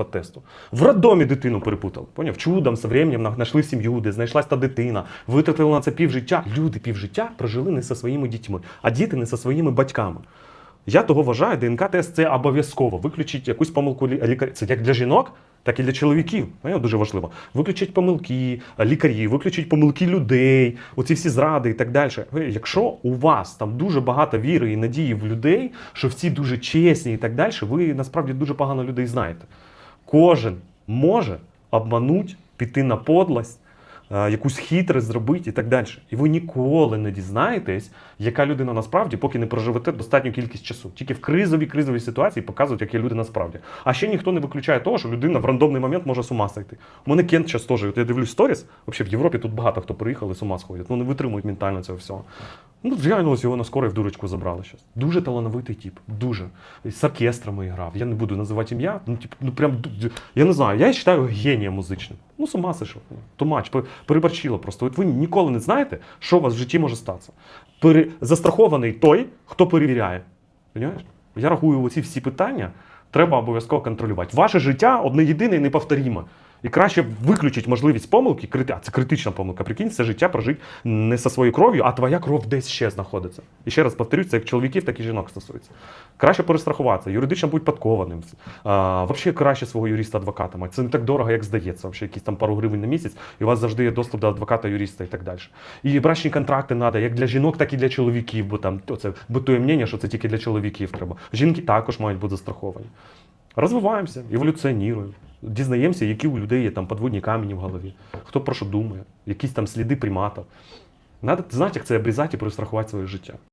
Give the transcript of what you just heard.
по тесту. В роддомі дитину перепутали. Поняв? Чудом, з временем знайшли сім'ю, де знайшлась та дитина, витратили на це півжиття. Люди півжиття прожили не зі своїми дітьми, а діти не зі своїми батьками. Я того вважаю, ДНК-тест це обов'язково. Виключить якусь помилку лі- лікаря. Це як для жінок, так і для чоловіків. Дуже важливо. Виключить помилки лікарів, виключить помилки людей, оці всі зради і так далі. Якщо у вас там дуже багато віри і надії в людей, що всі дуже чесні і так далі, ви насправді дуже погано людей знаєте. Кожен може обмануть, піти на подлость, е, якусь хитрость зробити і так далі. І ви ніколи не дізнаєтесь, яка людина насправді, поки не проживете достатню кількість часу. Тільки в кризовій кризовій ситуації показують, які люди насправді. А ще ніхто не виключає того, що людина в рандомний момент може з ума сойти. У мене Кент час теж. Я дивлюсь сторіс. Взагалі в Європі тут багато хто приїхали, з ума сходять. Ну не витримують ментально цього всього. Ну, реально його на скорий в дурочку забрали щас. Дуже талановитий тип. Дуже. З оркестрами грав. Я не буду називати ім'я. Ну, тип, ну прям я не знаю. Я вважаю генієм музичним. Ну, з ума сошов. Тумач, пе- переборчило просто. От ви ніколи не знаєте, що у вас в житті може статися. Пере... Застрахований той, хто перевіряє. Понимаєш? Я рахую, оці всі питання треба обов'язково контролювати. Ваше життя одне єдине і неповторіме. І краще виключити можливість помилки, а це критична помилка. Прикинь, це життя прожити не зі своєю кров'ю, а твоя кров десь ще знаходиться. І ще раз повторюю, це як чоловіків, так і жінок стосується. Краще перестрахуватися, юридично будь подкованим. А, взагалі краще свого юриста-адвоката мати. Це не так дорого, як здається. Взагалі, якісь там пару гривень на місяць, і у вас завжди є доступ до адвоката, юриста і так далі. І брачні контракти треба як для жінок, так і для чоловіків, бо там оце битує мнення, що це тільки для чоловіків треба. Жінки також мають бути застраховані. Розвиваємося, еволюціонуємо, дізнаємося, які у людей є там подводні камені в голові, хто про що думає, якісь там сліди приматів. Надо знати, як це обрізати і перестрахувати своє життя.